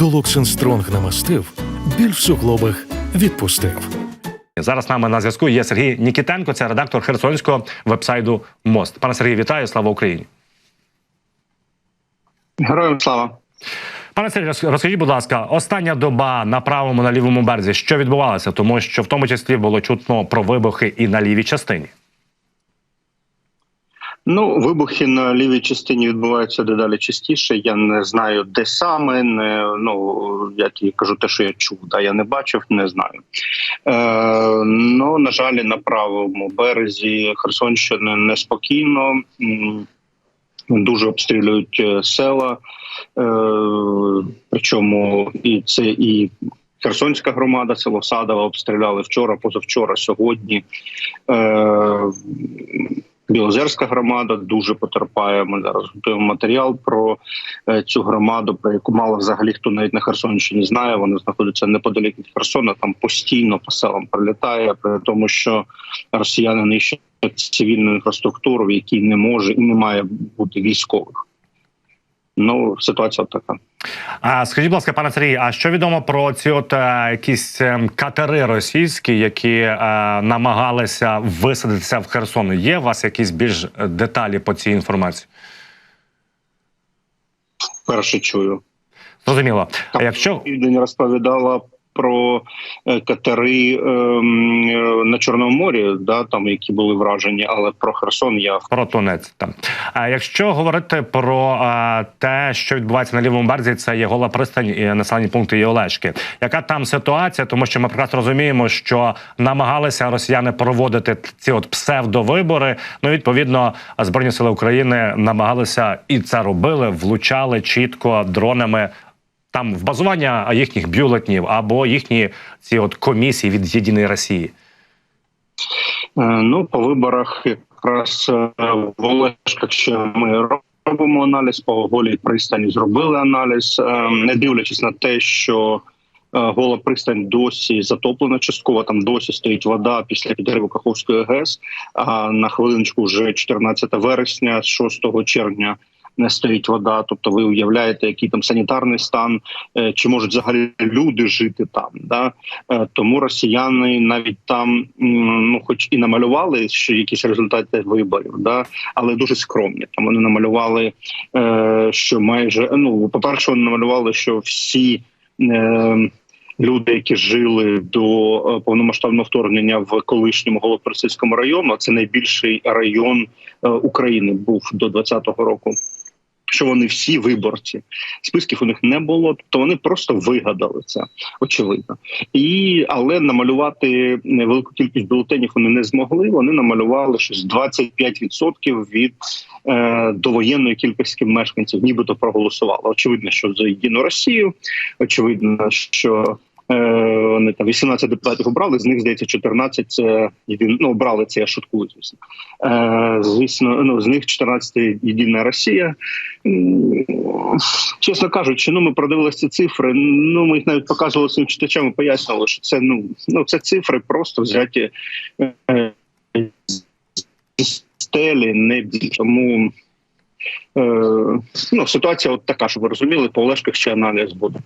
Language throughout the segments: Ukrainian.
Долоксен Стронг намастив, біль в суглобах відпустив. Зараз з нами на зв'язку є Сергій Нікітенко, це редактор херсонського вебсайду Мост. Пане Сергію, вітаю! Слава Україні! Героям слава. Пане Сергію, розкажіть, будь ласка, остання доба на правому на лівому березі, що відбувалося, тому що в тому числі було чутно про вибухи і на лівій частині. Ну, вибухи на лівій частині відбуваються дедалі частіше. Я не знаю, де саме. Не ну я ті кажу, те, що я чув, да я не бачив, не знаю. Е, ну на жаль, на правому березі Херсонщини неспокійно. Дуже обстрілюють е, села, е, причому і це і Херсонська громада, село Садова обстріляли вчора, позавчора, сьогодні. Білозерська громада дуже потерпає. Ми зараз готуємо матеріал про е, цю громаду, про яку мало взагалі хто навіть на Херсонщині знає. Вони знаходяться неподалік від Херсона. Там постійно по селам прилітає, при тому, що росіяни нищать цивільну інфраструктуру, в якій не може і не має бути військових. Ну, ситуація така. А скажіть, будь ласка, пане Сергій, а що відомо про ці от е, якісь е, катери російські, які е, намагалися висадитися в Херсон? Є у вас якісь більш деталі по цій інформації? Перше чую. Зрозуміло. А якщо Південь розповідала про е, катери ем, е, на Чорному морі, да, там які були вражені, але про Херсон я Про тунець там. А якщо говорити про те, що відбувається на лівому березі, це є гола пристань і населені пункти і Олешки. Яка там ситуація? Тому що ми прекрасно розуміємо, що намагалися росіяни проводити ці от псевдовибори. Ну відповідно, збройні сили України намагалися і це робили, влучали чітко дронами. Там в базування їхніх бюлетнів або їхні ці от комісії від єдиної Росії. Е, Ну, по виборах якраз е, в Олешках ще ми робимо аналіз, по голій пристані зробили аналіз, Е, не дивлячись на те, що гола пристань досі затоплена частково, там досі стоїть вода після підриву Каховської ГЕС, а на хвилиночку вже 14 вересня, 6 червня стоїть вода. Тобто ви уявляєте, який там санітарний стан, е, чи можуть взагалі люди жити там. Да? Е, Тому росіяни навіть там, ну хоч і намалювали що якісь результати виборів, да, але дуже скромні. Там вони намалювали, е, що майже ну, по перше, вони намалювали, що всі. Люди, які жили до повномасштабного вторгнення в колишньому Голопросильському району, це найбільший район України був до 2020 року. Що вони всі виборці, списків у них не було, тобто вони просто вигадали це, очевидно. І але намалювати велику кількість бюлетенів вони не змогли. Вони намалювали щось 25% від е, довоєнної кількості мешканців, нібито проголосували. Очевидно, що за єдину Росію. Очевидно, що вони там 18 депутатів обрали. З них здається 14 це єдин, ну, обрали це. Я шуткую, звісно. Е, звісно, ну з них 14 єдина Росія. Чесно кажучи, ну ми продивилися ці цифри. Ну ми їх навіть показували своїм читачам. і Пояснювали, що це ну ну це цифри просто взяті е, з стелі, не тому. Е, ну, ситуація от така, щоб ви розуміли, по Олешках ще аналіз буде.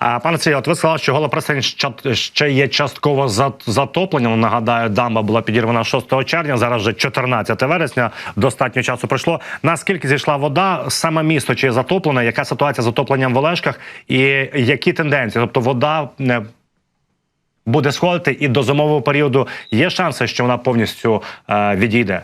Пане Сергію, ви сказали, що гола ще- є частково затопленням. Нагадаю, дамба була підірвана 6 червня. Зараз вже 14 вересня. Достатньо часу пройшло. Наскільки зійшла вода? Саме місто чи затоплене? Яка ситуація з затопленням в Олешках? І які тенденції? Тобто вода не буде сходити, і до зимового періоду є шанси, що вона повністю е, відійде.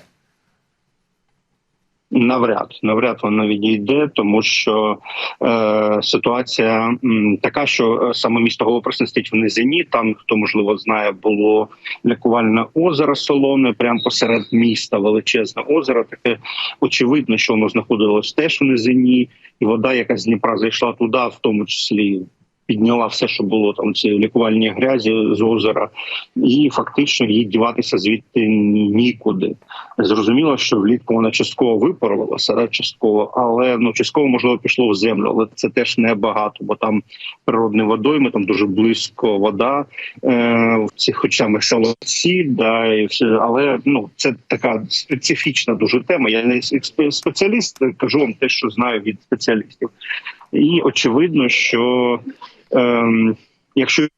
Навряд навряд вона відійде, тому що е, ситуація м, така, що е, саме місто Голопросне стоїть в низині. Там хто можливо знає, було лікувальне озеро Солоне, прямо посеред міста, величезне озеро. Таке очевидно, що воно знаходилось теж в низині, і вода, яка з Дніпра зайшла туди, в тому числі. Підняла все, що було там ці лікувальні грязі з озера, і фактично їй діватися звідти нікуди. Зрозуміло, що влітку вона частково випарувалася, да, частково, але ну частково можливо пішло в землю, але це теж не багато, бо там природні водойми, там дуже близько вода е, в цих хоч саме солоці, да і все, але ну це така специфічна дуже тема. Я не спеціаліст, кажу вам те, що знаю від спеціалістів. І очевидно, що ем, якщо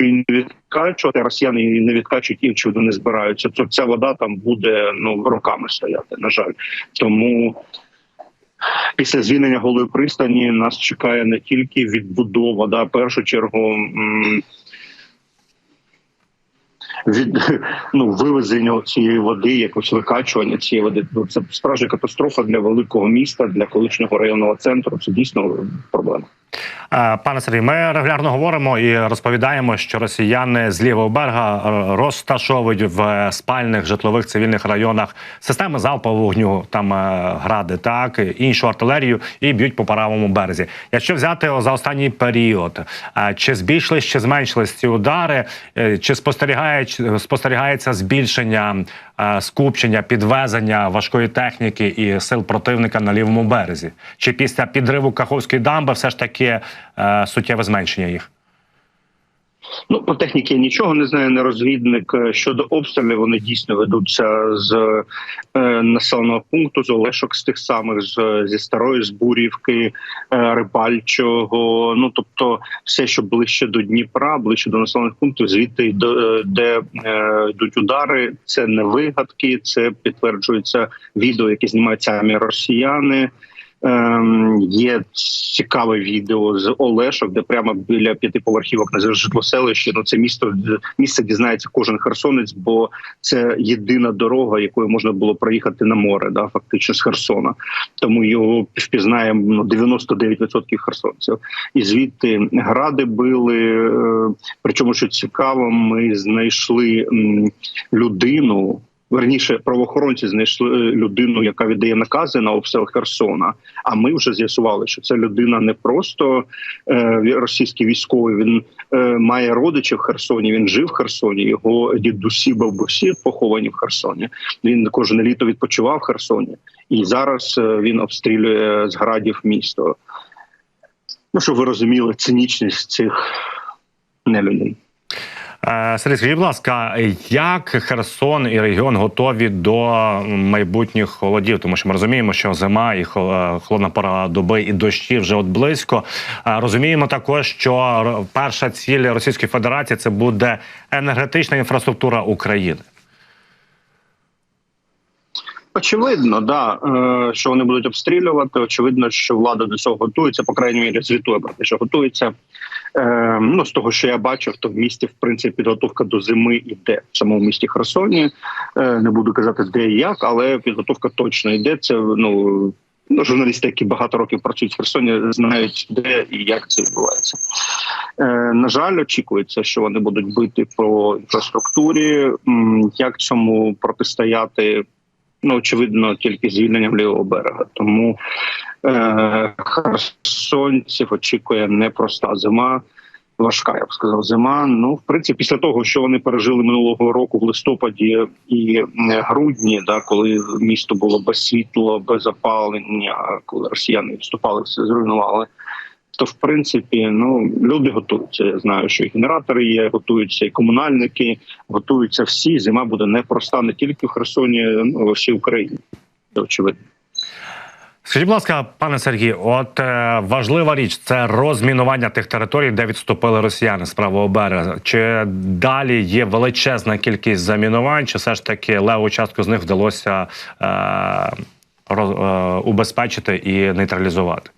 не відкачувати, росіяни не відкачують інші, вони не збираються, то ця вода там буде ну роками стояти. На жаль, тому. Після звільнення голої пристані нас чекає не тільки відбудова, да, першу чергу від ну вивезення цієї води, якось викачування цієї води. Ну, Це справжня катастрофа для великого міста, для колишнього районного центру. Це дійсно проблема. Пане Сергій, ми регулярно говоримо і розповідаємо, що росіяни з лівого берега е, розташовують в спальних житлових цивільних районах системи залпового вогню, там е, гради, так іншу артилерію і б'ють по правому березі. Якщо взяти за останній період, е, чи збільшились, чи зменшились ці удари, чи спостерігають спостерігається збільшення е, скупчення, підвезення важкої техніки і сил противника на лівому березі? Чи після підриву Каховської дамби все ж таки е, суттєве зменшення їх? Ну по техніці я нічого не знаю. Не розвідник Е, щодо обстрілів. Вони дійсно ведуться з е, населеного пункту з Олешок, з тих самих з зі старої з Бурівки, е, Рибальчого. Ну тобто, все, що ближче до Дніпра, ближче до населених пунктів, звідти до- де е, йдуть удари. Це не вигадки, це підтверджується відео, які знімають самі росіяни. Ем, є цікаве відео з Олешок, де прямо біля п'ятиповерхівок на житлоселищі. Ну це місто місце дізнається кожен херсонець, бо це єдина дорога, якою можна було проїхати на море, да, фактично з Херсона. Тому його впізнає ну, 99% херсонців. І звідти гради били. е, Причому що цікаво, ми знайшли людину. Верніше правоохоронці знайшли е, людину, яка віддає накази на обстріл Херсона. А ми вже з'ясували, що ця людина не просто е, російський військовий. Він е, має родичів в Херсоні. Він жив в Херсоні. Його дідусі бабусі поховані в Херсоні. Він кожне літо відпочивав в Херсоні, і зараз е, він обстрілює з градів місто. Ну щоб ви розуміли цинічність цих нелюдей. Е, Сергій, скажіть, будь ласка, як Херсон і регіон готові до майбутніх холодів? Тому що ми розуміємо, що зима і е, холодна пора доби і дощі вже от близько. Е, Розуміємо також, що перша ціль Російської Федерації це буде енергетична інфраструктура України. Очевидно, да, е, що вони будуть обстрілювати. Очевидно, що влада до цього готується, по крайній мірі, звітує про те, що готується. Е, Ну, з того, що я бачив, то в місті в принципі підготовка до зими йде в самому місті Херсоні. Е, Не буду казати, де і як, але підготовка точно йде. Це ну. Ну, журналісти, які багато років працюють в Херсоні, знають, де і як це відбувається. На жаль, очікується, що вони будуть бити по інфраструктурі. Як цьому протистояти? Ну, очевидно, тільки звільненням лівого берега. Тому е, херсонців очікує непроста зима. Важка, я б сказав, зима. Ну, в принципі, після того, що вони пережили минулого року в листопаді і е, грудні, да, коли місто було без світла, без опалення, коли росіяни вступали, все зруйнували. То в принципі, ну люди готуються. Я знаю, що і генератори є, готуються і комунальники, готуються всі. Зима буде непроста не тільки в Херсоні, ну а всій Україні. Це очевидно. Скажіть, будь ласка, пане Сергій, от е, важлива річ це розмінування тих територій, де відступили росіяни з правого берега. Чи далі є величезна кількість замінувань, чи все ж таки леву частку з них вдалося е, роз, е, убезпечити і нейтралізувати?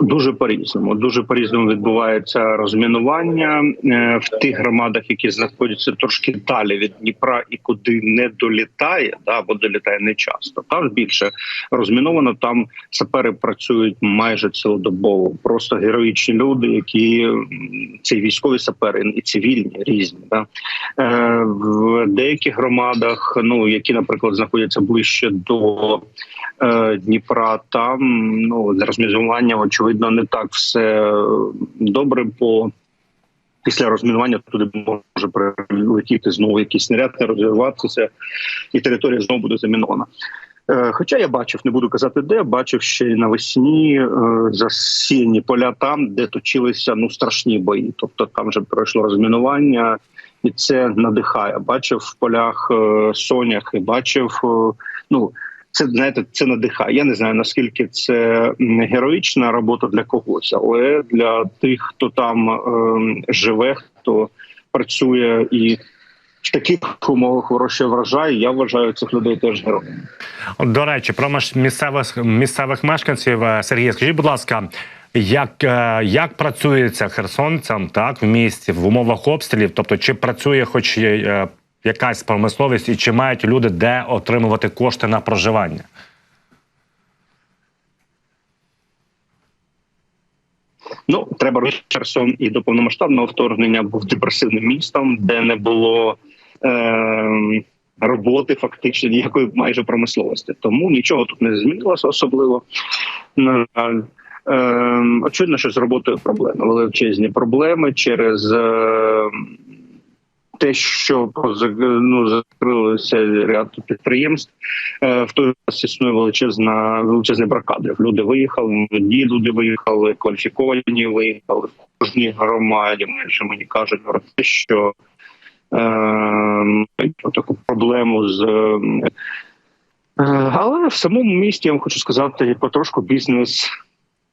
Дуже по-різному. Дуже по-різному відбувається розмінування е, в тих громадах, які знаходяться трошки далі від Дніпра і куди не долітає, да або долітає не часто. Там більше розміновано. Там сапери працюють майже цілодобово. Просто героїчні люди, які це військові сапери і цивільні різні. Да? Е, в деяких громадах, ну які, наприклад, знаходяться ближче до е, Дніпра, там ну з розмінуванням, очевидно, не так все добре, бо після розмінування туди може прилетіти знову якийсь снаряд, розірватися, і територія знову буде замінована. Е, Хоча я бачив, не буду казати, де бачив ще й навесні е, засіяні поля там, де точилися ну страшні бої. Тобто там вже пройшло розмінування, і це надихає. Бачив в полях е, соняхи, бачив е, ну це знаєте, це надихає. Я не знаю наскільки це героїчна робота для когось, але для тих, хто там ем, живе, хто працює і в таких умовах вирощує врожай, я вважаю цих людей теж героями. До речі, про місцевих місцевих мешканців е, Сергій, скажіть, будь ласка, як, е, як працюється херсонцям так в місті в умовах обстрілів? Тобто, чи працює хоч е, якась промисловість, і чи мають люди де отримувати кошти на проживання? Ну треба Херсон і до повномасштабного вторгнення був депресивним містом, де не було е, роботи, фактично ніякої майже промисловості. Тому нічого тут не змінилося особливо. На жаль, е, очевидно, що з роботою проблеми величезні проблеми через. Е, те, що ну, закрилися ряд підприємств, е, в той час існує величезна величезний кадрів. Люди виїхали, молоді люди виїхали, кваліфіковані виїхали в кожній громаді. Майже мені кажуть про те, що е, таку проблему з. е, але в самому місті я вам хочу сказати, потрошку бізнес.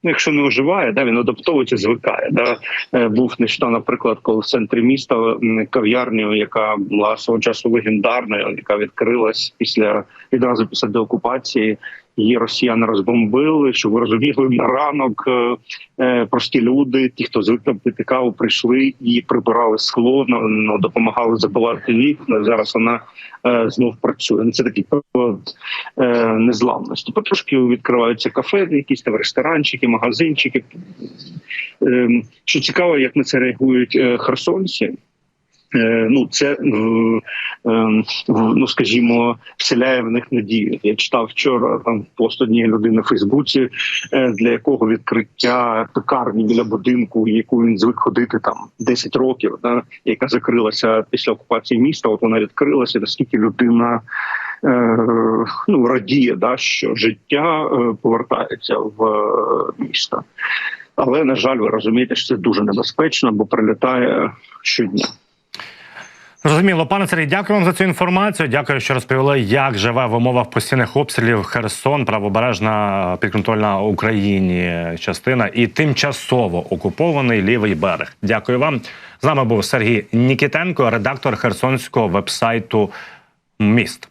Ну, Якщо не оживає, да він адаптовується, звикає. Да Е, був нещодавно, наприклад, коли в центрі міста кав'ярню, яка була свого часу легендарною, яка відкрилась після відразу після деокупації. Її росіяни розбомбили. Щоб ви розуміли, на ранок е, е, прості люди, ті, хто звик там пити каву, прийшли і прибирали скло, ну, ну, допомагали забивати вікна. Зараз вона е, знов працює. Ну, Це такий приклад незламності. Потрошки відкриваються кафе, якісь там ресторанчики, магазинчики. Ем, Що цікаво, як на це реагують херсонці. Е, Ну, це е, ну, скажімо, вселяє в них надію. Я читав вчора там пост однієї людини в Фейсбуці, е, для якого відкриття пекарні біля будинку, в яку він звик ходити там 10 років, да, яка закрилася після окупації міста. От вона відкрилася, наскільки людина ну радіє, да, що життя повертається в місто. Але на жаль, ви розумієте, що це дуже небезпечно, бо прилітає щодня. Зрозуміло, пане Сергій, дякую вам за цю інформацію. Дякую, що розповіли, як живе в умовах постійних обстрілів Херсон, правобережна підконтрольна Україні частина і тимчасово окупований лівий берег. Дякую вам. З нами був Сергій Нікітенко, редактор херсонського вебсайту Міст.